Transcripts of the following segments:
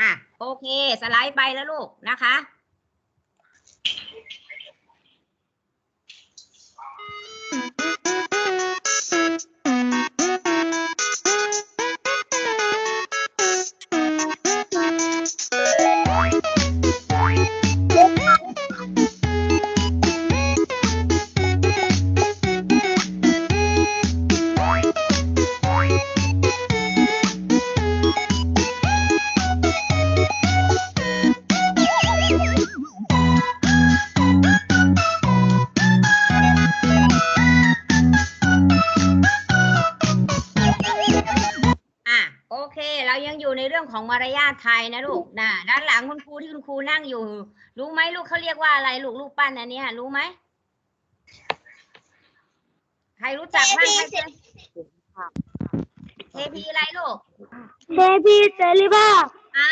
อะโอเคสไลด์ไปแล้วลูกนะคะอะ มารยาทไทยนะลูกนะด้านหลังคุณครูที่คุณครูนั่งอยู่ รู้ไหมลูกเขาเรียกว่าอะไรลูกลูกปั้นอันเนี้ยรู้ไหมใครรู้จักบ้างใครเคยเทพีอะไรลูกเทพีเสรีภาพอ่า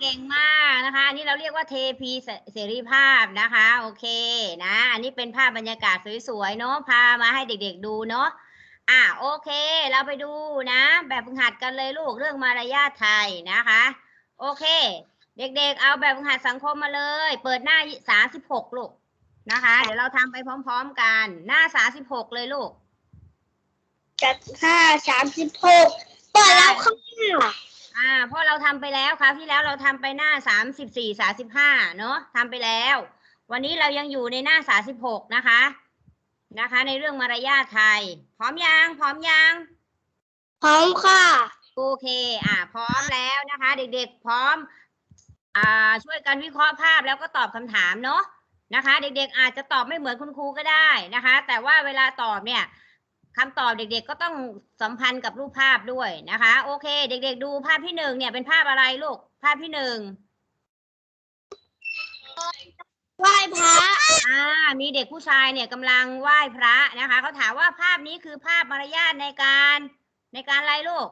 เก่งมากนะคะอันนี้เราเรียกว่าเทพีเสเสรีภาพนะคะ โอเคนะ อันนี้เป็นภาพบรรยากาศสวยๆเนาะพามาให้เด็กๆดูเนาะ อะโอเค เราไปดูนะ แบบฝึกหัดกันเลยลูกเรื่องมารยาทไทยนะคะ โอเค เด็กๆ เอาแบบฝึกหัดสังคมมาเลย เปิดหน้าสาสิบหกลูกนะคะ เดี๋ยวเราทำไปพร้อมๆกัน หน้าสาสิบหกเลยลูกจัดห้าสามสิบหกเปิดแล้วค่ะอ่าเพราะเราทำไปแล้วคราวที่แล้วเราทำไปหน้าสามสิบสี่สาสิบห้าเนาะทำไปแล้ว วันนี้เรายังอยู่ในหน้าสาสิบหกนะคะ นะคะ ในเรื่องมารยาทไทย พร้อมยังพร้อมยังพร้อมค่ะโอเค อ่า พร้อมแล้วนะคะ เด็กๆ พร้อม อ่า ช่วยกันวิเคราะห์ภาพแล้วก็ตอบคำถามเนาะนะคะ เด็กๆ อาจจะตอบไม่เหมือนคุณครูก็ได้นะคะ แต่ว่าเวลาตอบเนี่ยคำตอบเด็กๆ ก็ต้องสัมพันธ์กับรูปภาพด้วยนะคะ โอเค เด็ก ๆ ดูภาพที่หนึ่งเนี่ยเป็นภาพอะไรลูกภาพที่หนึ่ง อ่ามีเด็กผู้ชายเนี่ยกำลังไหว้พระนะคะเขาถามว่าภาพนี้คือภาพมารยาทในการในการอะไรลูก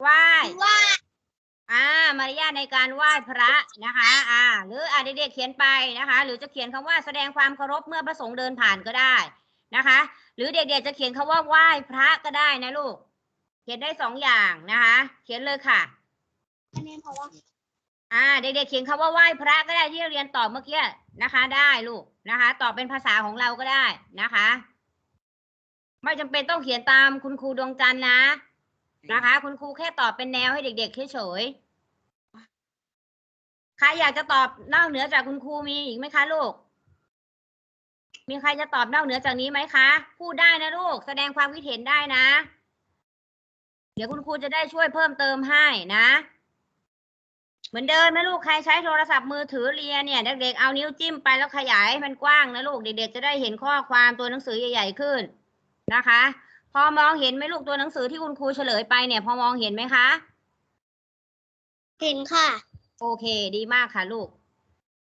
ไหว้ไหว้อ่ามารยาทในการไหว้พระนะคะ อ่า หรืออ่าเด็กๆเขียนไปนะคะ หรือจะเขียนคำว่าแสดงความเคารพเมื่อพระสงฆ์เดินผ่านก็ได้นะคะ หรือเด็กๆจะเขียนคำว่าไหว้พระก็ได้นะลูก เขียนได้สองอย่างนะคะ เขียนเลยค่ะอันนี้เพราะว่า อ่าเด็กๆเขียนคำว่าไหว้พระก็ได้ที่เรียนตอบเมื่อกี้นะคะ ได้ลูกนะคะตอบเป็นภาษาของเราก็ได้นะคะ ไม่จำเป็นต้องเขียนตามคุณครูดวงจันทร์นะนะคะ คุณครูแค่ตอบเป็นแนวให้เด็กๆเฉยๆใครอยากจะตอบนอกเหนือจากคุณครูมีอีกไหมคะลูก มีใครจะตอบนอกเหนือจากนี้ไหมคะพูดได้นะลูก แสดงความคิดเห็นได้นะ เดี๋ยวคุณครูจะได้ช่วยเพิ่มเติมให้นะ เหมือนเดิมนะลูกใครใช้โทรศัพท์มือถือเรียนเนี่ยเด็กๆเอานิ้วจิ้มไปแล้วขยายให้มันกว้างนะลูกเด็กๆจะได้เห็นข้อความตัวหนังสือใหญ่ ๆขึ้นนะคะ พอมองเห็นไหมลูกตัวหนังสือที่คุณครูเฉลยไปเนี่ย พอมองเห็นไหมคะ เห็นค่ะ โอเค ดีมากค่ะลูก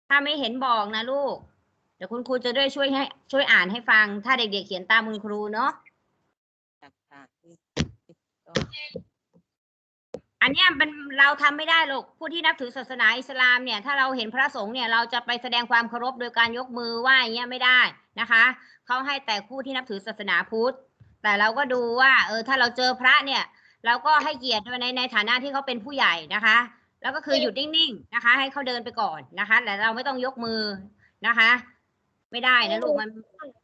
ถ้าไม่เห็นบอกนะลูกเดี๋ยวคุณครูจะด้วยช่วยให้ช่วยอ่านให้ฟัง ถ้าเด็กๆเขียนตามคุณครูเนาะ อันเนี้ยเป็นเราทำไม่ได้หรอกผู้ที่นับถือศาสนาอิสลามเนี่ยถ้าเราเห็นพระสงฆ์เนี่ยเราจะไปแสดงความเคารพโดยการยกมือไหว้อย่างเงี้ยไม่ได้นะคะเขาให้แต่ผู้ที่นับถือศาสนาพุทธ แต่เราก็ดูว่าเออถ้าเราเจอพระเนี่ย เราก็ให้เกียรติในในฐานะที่เขาเป็นผู้ใหญ่นะคะ แล้วก็คือหยุดนิ่งๆนะคะ ให้เขาเดินไปก่อนนะคะแต่เราไม่ต้องยกมือนะคะ ไม่ได้นะลูกมัน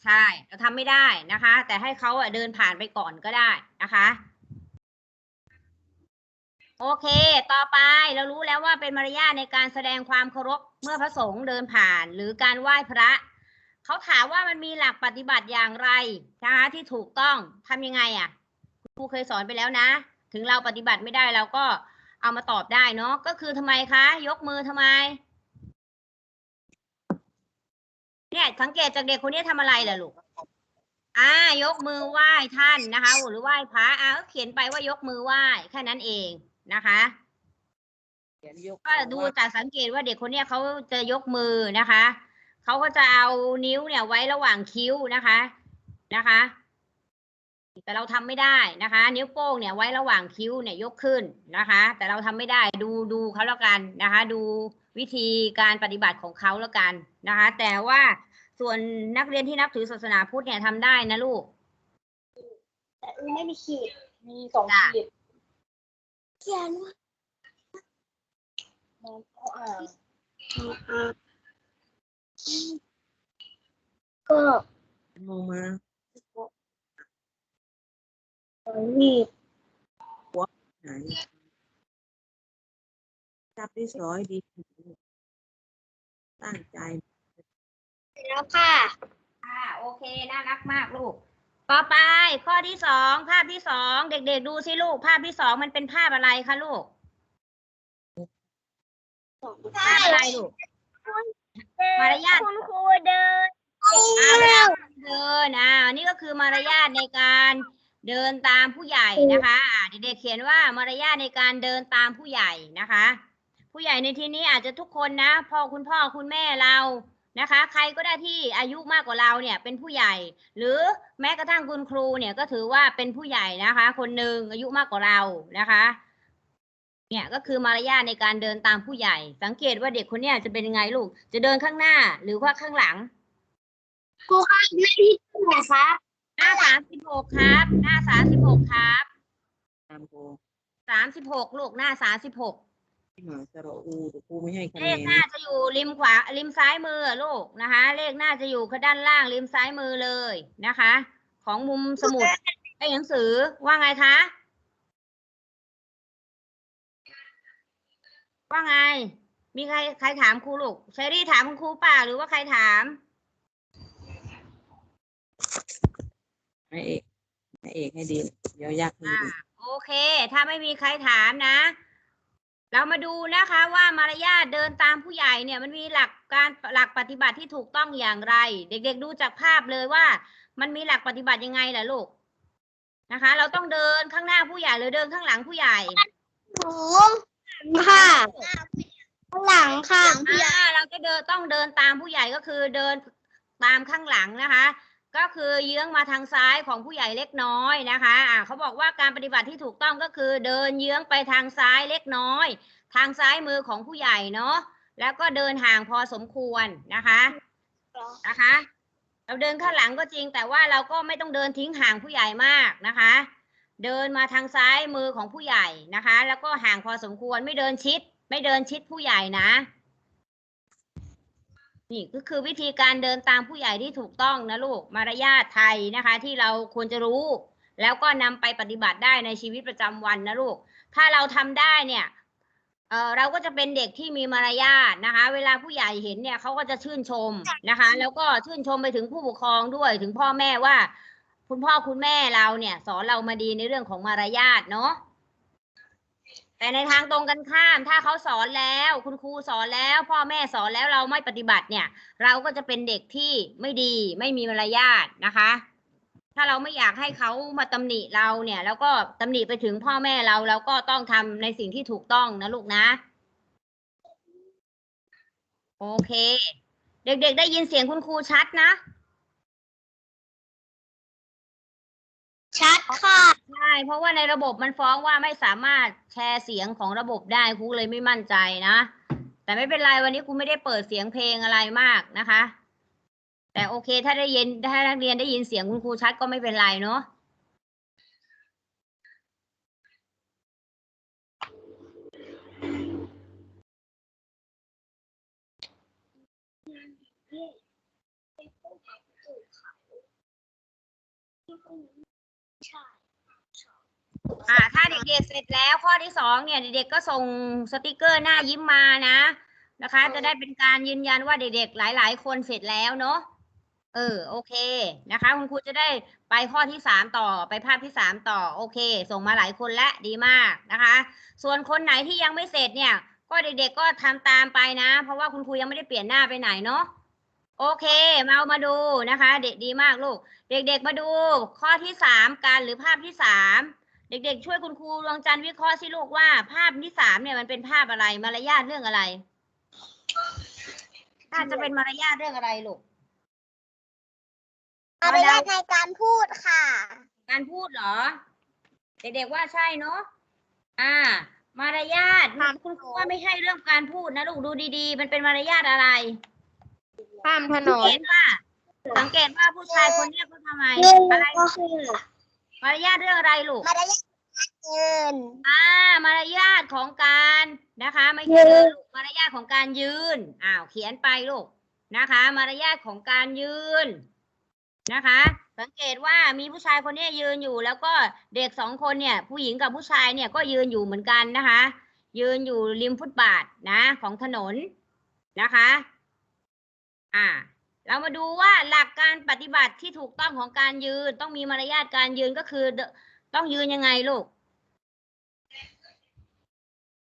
ใช่เราทำไม่ได้นะคะ แต่ให้เขาอะเดินผ่านไปก่อนก็ได้นะคะ โอเค ต่อไปเรารู้แล้วว่าเป็นมารยาทในการแสดงความเคารพเมื่อพระสงฆ์เดินผ่าน หรือการไหว้พระ เขาถามว่ามันมีหลักปฏิบัติอย่างไรนะคะที่ถูกต้องทำยังไงอะครูเคยสอนไปแล้วนะ ถึงเราปฏิบัติไม่ได้เราก็เอามาตอบได้เนาะก็คือทำไมคะ ยกมือทำไมเนี่ยสังเกตจากเด็กคนนี้ทำอะไรล่ะลูกอ่ายกมือไหว้ท่านนะคะ หรือไหว้พระอ่าเขียนไปว่ายกมือไหว้แค่นั้นเอง นะคะก็ดูจากสังเกตว่าเด็กคนเนี้ยเขาจะยกมือนะคะเขาก็จะเอานิ้วเนี่ยไว้ระหว่างคิ้วนะคะนะคะ แต่เราทำไม่ได้นะคะ นิ้วโป้งเนี่ยไว้ระหว่างคิ้วเนี่ยยกขึ้นนะคะ แต่เราทำไม่ได้ดูดูเขาแล้วกันนะคะ ดูวิธีการปฏิบัติของเขาแล้วกันนะคะ แต่ว่าส่วนนักเรียนที่นับถือศาสนาพุทธเนี่ยทำได้นะลูกแต่ไม่มีขีดมีสองขีด เขียนว่าน้องเขาอ่านอ่าก็มองมามีดไหนจับได้สอยดี ตั้งใจแล้วค่ะค่ะโอเค น่ารักมากลูก ต่อไปข้อที่สองภาพที่สองเด็กๆดูสิลูก ภาพที่สองมันเป็นภาพอะไรคะลูกภาพอะไรลูกมารยาทคุณครูเดินอ่าเวลาเดินอ่านี่ก็คือมารยาทในการเดินตามผู้ใหญ่นะคะเด็กๆเขียนว่ามารยาทในการเดินตามผู้ใหญ่นะคะ ผู้ใหญ่ในที่นี้อาจจะทุกคนนะพ่อคุณพ่อคุณแม่เรา นะคะ ใครก็ได้ที่อายุมากกว่าเราเนี่ยเป็นผู้ใหญ่ หรือแม้กระทั่งคุณครูเนี่ยก็ถือว่าเป็นผู้ใหญ่นะคะ คนหนึ่งอายุมากกว่าเรานะคะเนี่ยก็คือมารยาทในการเดินตามผู้ใหญ่ สังเกตว่าเด็กคนเนี้ยจะเป็นยังไงลูก จะเดินข้างหน้าหรือว่าข้างหลังครูคะหน้าที่เท่าไหร่คะหน้าสามสิบหกครับ หน้าสามสิบหกครับตามโกสามสิบหกลูกหน้าสามสิบหกที่ หมาสระอูแต่ครูไม่ให้คะเลแนขนหน้าจะอยู่ริมขวาริมซ้ายมือลูกนะคะ เลขหน้าจะอยู่ด้านล่างริมซ้ายมือเลยนะคะ ของมุมสมุดไอ้หนังสือว่าไงคะ ว่าไง มีใครใครถามครูลูกเชอรี่ถามคุณครูป่าหรือว่าใครถาม นายเอกนายเอกให้ดี เดี๋ยวยักษ์ให้อ่าดี โอเค ถ้าไม่มีใครถามนะ เรามาดูนะคะว่ามารยาทเดินตามผู้ใหญ่เนี่ยมันมีหลักการหลักปฏิบัติที่ถูกต้องอย่างไร เด็กๆดูจากภาพเลยว่า มันมีหลักปฏิบัติยังไงล่ะลูกนะคะ เราต้องเดินข้างหน้าผู้ใหญ่หรือเดินข้างหลังผู้ใหญ่หนูค่ะข้างหลังค่ะอ่าเราจะเดินต้องเดินตามผู้ใหญ่ก็คือเดินตามข้างหลังนะคะ ก็คือเยื้องมาทางซ้ายของผู้ใหญ่เล็กน้อยนะคะอ่าเขาบอกว่าการปฏิบัติที่ถูกต้องก็คือเดินเยื้องไปทางซ้ายเล็กน้อย ทางซ้ายมือของผู้ใหญ่เนาะแล้วก็เดินห่างพอสมควรนะคะนะคะ เราเดินข้างหลังก็จริง แต่ว่าเราก็ไม่ต้องเดินทิ้งห่างผู้ใหญ่มากนะคะ เดินมาทางซ้ายมือของผู้ใหญ่นะคะ แล้วก็ห่างพอสมควรไม่เดินชิด ไม่เดินชิดผู้ใหญ่นะ นี่ก็คือวิธีการเดินตามผู้ใหญ่ที่ถูกต้องนะลูกมารยาทไทยนะคะ ที่เราควรจะรู้ แล้วก็นำไปปฏิบัติได้ในชีวิตประจำวันนะลูก ถ้าเราทำได้เนี่ยเออเราก็จะเป็นเด็กที่มีมารยาทนะคะ เวลาผู้ใหญ่เห็นเนี่ยเขาก็จะชื่นชมนะคะ แล้วก็ชื่นชมไปถึงผู้ปกครองด้วยถึงพ่อแม่ว่า คุณพ่อคุณแม่เราเนี่ย สอนเรามาดีในเรื่องของมารยาทเนาะ แต่ในทางตรงกันข้าม ถ้าเขาสอนแล้ว คุณครูสอนแล้ว พ่อแม่สอนแล้วเราไม่ปฏิบัติเนี่ย เราก็จะเป็นเด็กที่ไม่ดี ไม่มีมารยาทนะคะ ถ้าเราไม่อยากให้เขามาตำหนิเราเนี่ย แล้วก็ตำหนิไปถึงพ่อแม่เราเราก็ต้องทำในสิ่งที่ถูกต้องนะลูกนะ โอเค เด็กๆได้ยินเสียงคุณครูชัดนะ ชัดค่ะ ใช่เพราะว่าในระบบมันฟ้องว่าไม่สามารถแชร์เสียงของระบบได้ครูเลยไม่มั่นใจนะ แต่ไม่เป็นไรวันนี้ครูไม่ได้เปิดเสียงเพลงอะไรมากนะคะ แต่โอเคถ้าได้ยินถ้านักเรียนได้ยินเสียงคุณครูชัดก็ไม่เป็นไรเนาะ อ่าถ้าเด็กๆเสร็จแล้วข้อที่สองเนี่ยเด็กๆก็ส่งสติกเกอร์หน้ายิ้มมานะนะคะ จะได้เป็นการยืนยันว่าเด็กๆหลาย ๆ คนเสร็จแล้วเนาะเออโอเคนะคะ คุณครูจะได้ไปข้อที่สามต่อไปภาพที่สามต่อโอเค ส่งมาหลายคนและดีมากนะคะ ส่วนคนไหนที่ยังไม่เสร็จเนี่ย ก็เด็กๆก็ทำตามไปนะ เพราะว่าคุณครูยังไม่ได้เปลี่ยนหน้าไปไหนเนาะโอเค มาเอามาดูนะคะ เด็กดีมากลูก เด็ก ๆ มาดูข้อที่สามกันหรือภาพที่สาม เด็กๆ ช่วยคุณครูดวงจันทร์วิเคราะห์สิลูกว่า ภาพที่สามเนี่ยมันเป็นภาพอะไรมารยาทเรื่องอะไรน่าจะเป็นมารยาทเรื่องอะไรลูกมารยาทในการพูดค่ะ การพูดเหรอ เด็กๆว่าใช่เนาะอ่า มารยาทคุณครูว่าไม่ใช่เรื่องการพูดนะลูกดูดีๆ มันเป็นมารยาทอะไรข้ามถนสังเกนตว่าสังเกตว่าผู้ชายคนเนี้ยเขาทำไมเงินอะไรก็คือ มารยาทเรื่องอะไรลูก มารยาทเงินอ่ามารยาทของการนะคะ ไม่ใช่เดินลูกมารยาทของการยืนอ้าวเขียนไปลูกนะคะ มารยาทของการยืนนะคะ สังเกตว่ามีผู้ชายคนเนี้ยยืนอยู่ แล้วก็เด็กสองคนเนี่ย ผู้หญิงกับผู้ชายเนี่ยก็ยืนอยู่เหมือนกันนะคะ ยืนอยู่ริมฟุตบาทนะ ของถนนนะคะ อ่า เรามาดูว่าหลักการปฏิบัติที่ถูกต้องของการยืน ต้องมีมารยาทการยืนก็คือเดต้องยืนยังไงลูก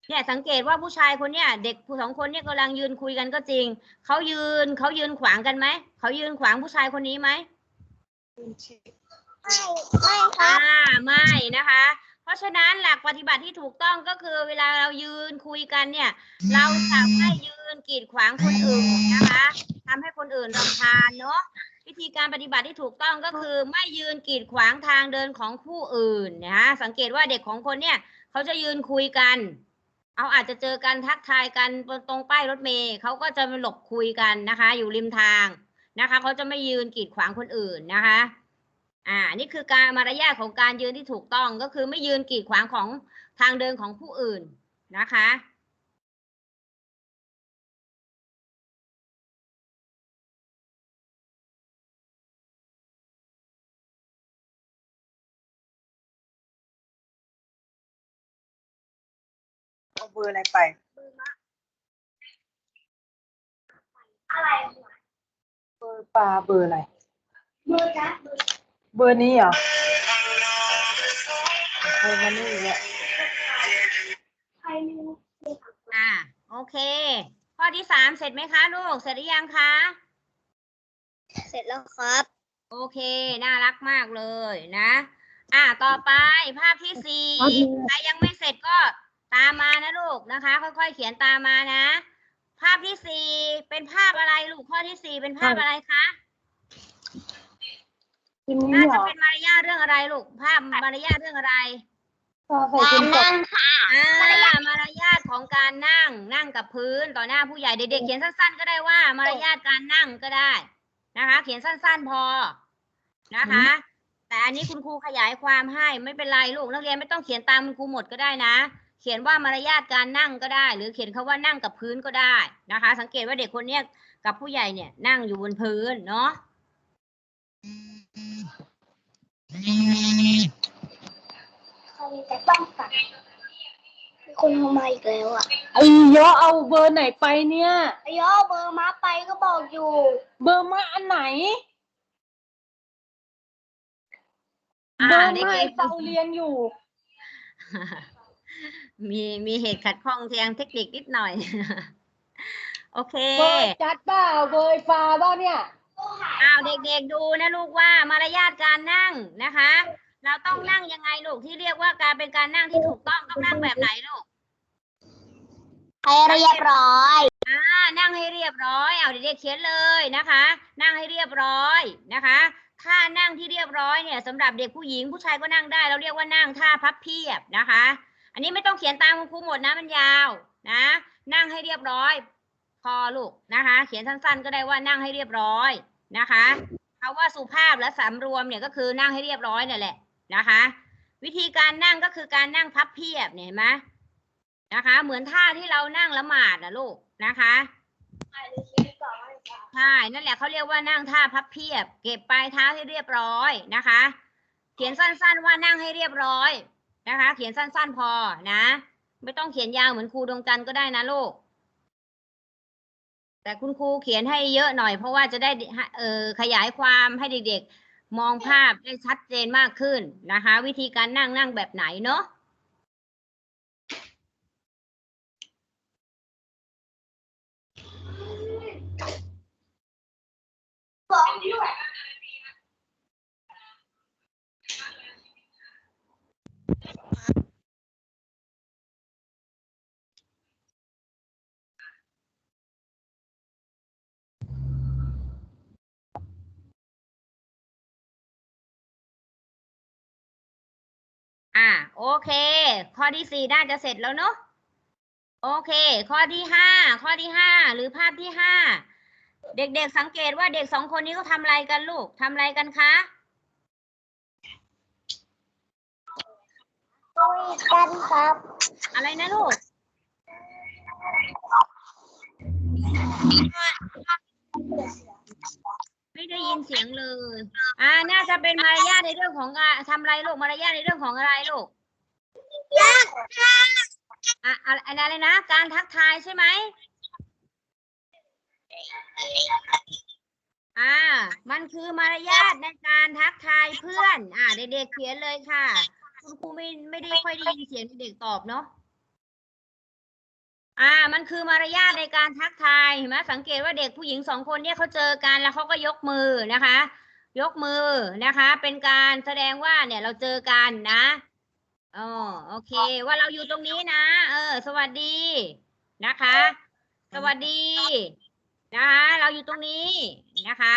เนี่ยสังเกตว่าผู้ชายคนเนี้ยเด็กผู้สองคนเนี่ยกำลังยืนคุยกันก็จริงเขายืนเขายืนขวางกันไหมเขายืนขวางผู้ชายคนนี้ไหมไม่ไม่คอ่ารับไม่นะคะ เพราะฉะนั้นหลักปฏิบัติที่ถูกต้องก็คือ เวลาเรายืนคุยกันเนี่ย เราจะไม่ยืนกีดขวางคนอื่นนะคะ ทำให้คนอื่นรำคาญเนาะวิธีการปฏิบัติที่ถูกต้องก็คือไม่ยืนกีดขวางทางเดินของผู้อื่นนะคะสังเกตว่าเด็กของคนเนี่ยเขาจะยืนคุยกัน เอาอาจจะเจอกันทักทายกันตรงป้ายรถเมล์เขาก็จะมาหลบคุยกันนะคะ อยู่ริมทางนะคะเขาจะไม่ยืนกีดขวางคนอื่นนะคะอ่านี่คือการมารยาทของการยืนที่ถูกต้องก็คือไม่ยืนกีดขวางของทางเดินของผู้อื่นนะคะ เอาเบอร์อะไรไป อะไรเบอร์ปลาเบอร์อะไร มือจับมือเบอร์นี้เหรอใครมานี่เนี่ยใครไม่รู้อ่าโอเค ข้อที่สามเสร็จไหมคะลูก เสร็จหรือยังคะ เสร็จแล้วครับ โอเค น่ารักมากเลยนะ อ่า ต่อไปภาพที่สี่ใครยังไม่เสร็จก็ ตามมานะลูกนะคะ ค่อยๆ เขียนตามมานะ ภาพที่สี่เป็นภาพอะไรลูกข้อที่สี่เป็นภาพอะไรคะทีนี้น่าเหรจะอเป็นมารยาทเรื่องอะไรลูก ภาพมารยาทเรื่องอะไรต่อใส่คุณจบอ่ามารยาทของการนั่งนั่งกับพื้นต่อหน้าผู้ใหญ่เด็กๆเขียนสั้น ๆ ก็ได้ว่า มารยาทการนั่งก็ได้นะคะ เขียนสั้น ๆพอนะคะ แต่อันนี้คุณครูขยายความให้ไม่เป็นไรลูกนักเรียนไม่ต้องเขียนตามคุณครูหมดก็ได้นะ เขียนว่ามารยาทการนั่งก็ได้ หรือเขียนคาว่านั่งกับพื้นก็ได้นะคะ สังเกตว่าเด็กคนเนี้ยกับผู้ใหญ่เนี่ยนั่งอยู่บนพื้นเนาะใครจะต้องตัดมีคนโทรมาอีกแล้วอะไอ้เยอะเอาเบอร์ไหนไปเนี่ยไอ้ย่อเบอร์มาไปก็บอกอยู่ เบอร์มาอันไหนอ่าเบอร์เด็มาไอ้กเปาเรียนอยู่ๆ มีมีเหตุขัดข้องทางเทคนิคนิดหน่อย โอเค เบอร์จัดเปล่าเบอร์ฟ้าเปล่าเนี่ยอ้าวเด็กๆดูนะลูกว่ามารยาทการนั่งนะคะ เราต้องนั่งยังไงลูกที่เรียกว่าการเป็นการนั่งที่ถูกต้องต้องนั่งแบบไหนลูกให้เรียบร้อยอ่านั่งให้เรียบร้อยเอาเด็กๆเขียนเลยนะคะ นั่งให้เรียบร้อยนะคะท่านั่งที่เรียบร้อยเนี่ยสำหรับเด็กผู้หญิงผู้ชายก็นั่งได้ เราเรียกว่านั่งท่าพับเพียบนะคะ อันนี้ไม่ต้องเขียนตามคุณครูหมดนะมันยาวนะ นั่งให้เรียบร้อย พอลูกนะคะ เขียนสั้นๆ ก็ได้ว่านั่งให้เรียบร้อยนะคะคำว่าสุภาพและสำรวมเนี่ยก็คือนั่งให้เรียบร้อยเนี่ยแหละนะคะ วิธีการนั่งก็คือการนั่งพับเพียบเนี่ยเห็นไหมนะคะ เหมือนท่าที่เรานั่งละหมาดนะลูกนะคะใช่นั่นแหละเขาเรียกว่านั่งท่าพับเพียบ เก็บปลายเท้าให้เรียบร้อยนะคะ เขียนสั้นๆว่านั่งให้เรียบร้อย นะคะ เขียนสั้น ๆ พอนะ ไม่ต้องเขียนยาวเหมือนครูดวงจันทร์ก็ได้นะลูก แต่คุณครูเขียนให้เยอะหน่อย เพราะว่าจะได้เออขยายความให้เด็กๆ มองภาพได้ชัดเจนมากขึ้นนะคะ วิธีการนั่งนั่งแบบไหนเนาะบอกด้วย อ่าโอเค ข้อที่สี่น่าจะเสร็จแล้วเนอะโอเค ข้อที่ห้าข้อที่ห้าหรือภาพที่ห้าเด็กๆสังเกตว่าเด็กสองคนนี้เขาทำอะไรกันลูกทำอะไรกันคะ คุยกันครับ อะไรนะลูกไม่ได้ยินเสียงเลย อ่า น่าจะเป็นมารยาทในเรื่องของการทำอะไรลูกมารยาทในเรื่องของอะไรลูกยากอะอะอะไรนะ การทักทายใช่ไหมอ่า มันคือมารยาทในการทักทายเพื่อน อ่าเด็กๆเขียนเลยค่ะ คุณครูไม่ไม่ได้ค่อยได้ยินเสียงเด็กๆตอบเนาะอ่า มันคือมารยาทในการทักทายเห็นไหมสังเกตว่าเด็กผู้หญิงสองคนเนี่ยเขาเจอกันแล้วเขาก็ยกมือนะคะ ยกมือนะคะ เป็นการแสดงว่าเนี่ยเราเจอกันนะอ๋อโอเค ว่าเราอยู่ตรงนี้นะ เออ สวัสดีนะคะ สวัสดีนะคะ เราอยู่ตรงนี้นะคะ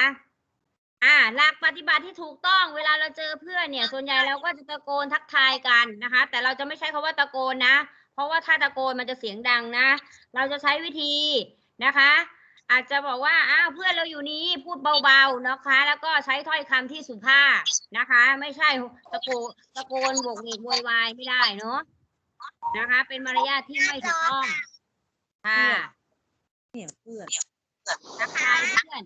อ่าหลักปฏิบัติที่ถูกต้องเวลาเราเจอเพื่อนเนี่ย ส่วนใหญ่เราก็จะตะโกนทักทายกันนะคะ แต่เราจะไม่ใช้คำว่าตะโกนนะ เพราะว่าถ้าตะโกนมันจะเสียงดังนะ เราจะใช้วิธีนะคะ อาจจะบอกว่าอ้าวเพื่อนเราอยู่นี้พูดเบาๆนะคะ แล้วก็ใช้ถ้อยคำที่สุภาพนะคะ ไม่ใช่ตะโกนตะโกนโบกเวกโวยวายไม่ได้เนาะนะคะ เป็นมารยาทที่ไม่ถูกต้องค่ะเนี่ยเพื่อน ทักทายเพื่อน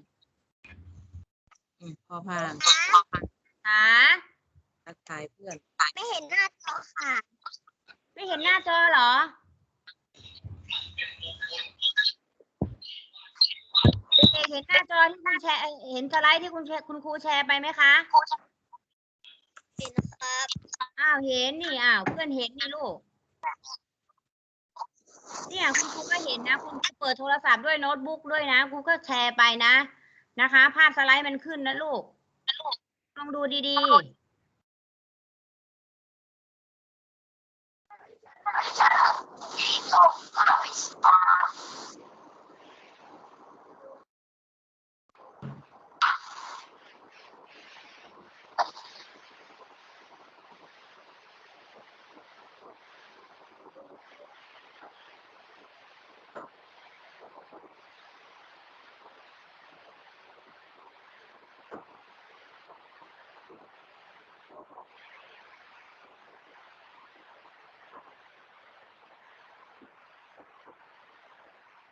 อืม พอผ่านค่ะทักทายเพื่อน ไม่เห็นหน้าจอค่ะ ไม่เห็นหน้าจอเหรอ เด็กๆเห็นหน้าจอที่คุณแชร์เอ่อเห็นสไลด์ที่คุณแชร์คุณครูแชร์ไปไหมคะ เห็นครับ อ้าวเห็นนี่อ้าวเพื่อนเห็นนี่ลูก เนี่ยคุณครูก็เห็นนะ คุณครูเปิดโทรศัพท์ด้วยโน้ตบุ๊กด้วยนะครูก็แชร์ไปนะ นะคะ ภาพสไลด์มันขึ้นนะลูกลองดูดีๆ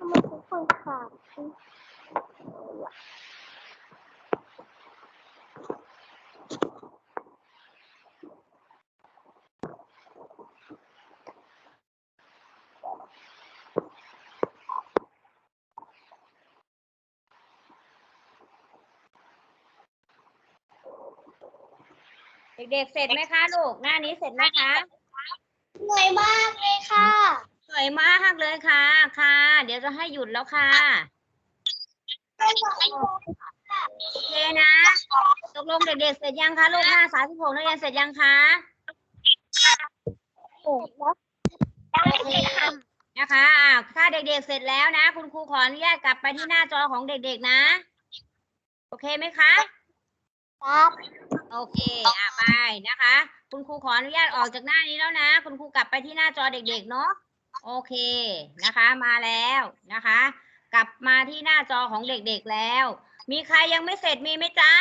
ำไมทุก คนขาดเด็กๆ เสร็จไหมคะลูก หน้านี้เสร็จไหมคะ เหนื่อยมากเลยค่ะ วยมากเลยค่ะ ค่ะ เดี๋ยวจะให้หยุดแล้วค่ะโอเคนะตกลงเด็กๆเสร็จยังคะลูกหน้าสามสิบหกนักเรียนเสร็จยังคะโอ้แล้วได้เลยค่ะนะคะอ่าถ้าเด็กๆเสร็จแล้วนะ คุณครูขออนุญาตกลับไปที่หน้าจอของเด็กๆนะ โอเคไหมคะครับโอเคอะไปนะคะ คุณครูขออนุญาตออกจากหน้านี้แล้วนะ คุณครูกลับไปที่หน้าจอเด็กๆเนาะ โอเคนะคะมาแล้วนะคะ กลับมาที่หน้าจอของเด็กๆแล้ว มีใครยังไม่เสร็จมีไหมจ๊ะ